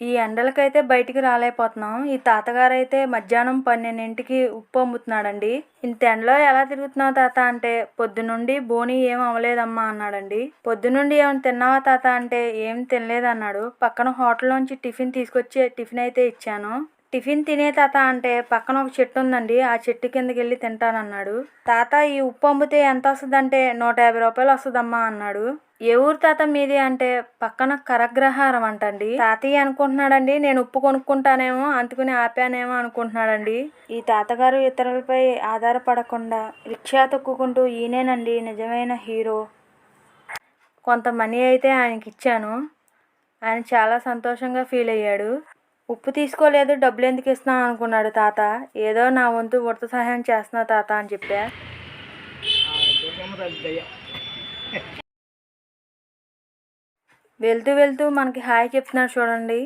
ఈ ఎండలకైతే బయటికి రాలేకపోతున్నాం. ఈ తాతగారు అయితే మధ్యాహ్నం పన్నెండింటికి ఉప్పు అమ్ముతున్నాడండి. ఇంత ఎండలో ఎలా తిరుగుతున్నావు తాత అంటే పొద్దునుండి బోని ఏం అవ్వలేదమ్మా అన్నాడండి. పొద్దునుండి ఏమైనా తిన్నావా తాత అంటే ఏం తినలేదన్నాడు. పక్కన హోటల్లోంచి టిఫిన్ తీసుకొచ్చి టిఫిన్ అయితే ఇచ్చాను. టిఫిన్ తినే తాత అంటే పక్కన ఒక చెట్టు ఉందండి. ఆ చెట్టు కిందకి వెళ్ళి తింటానన్నాడు. తాత ఈ ఉప్పు అమ్మితే ఎంత వస్తుందంటే నూట యాభై రూపాయలు వస్తుందమ్మా అన్నాడు. ఏ ఊరు తాత మీది అంటే పక్కన కరగ్రహారం అంటండి. తాతయ్య అనుకుంటున్నాడండి నేను ఉప్పు కొనుక్కుంటానేమో అందుకుని ఆపానేమో అనుకుంటున్నాడండి. ఈ తాతగారు ఇతరులపై ఆధారపడకుండా రిక్షా తొక్కుకుంటూ ఈయనేనండి నిజమైన హీరో. కొంత మనీ అయితే ఆయనకి ఇచ్చాను ఆయన చాలా సంతోషంగా ఫీల్ అయ్యాడు. ఉప్పు తీసుకోలేదు డబ్బులు ఎందుకు ఇస్తున్నావు అనుకున్నాడు తాత. ఏదో నా వంతు ఉడత సహాయం చేస్తున్నా తాత అని చెప్పా. వెళ్తూ వెళ్తూ మనకి హాయ్ చెప్తున్నాడు చూడండి.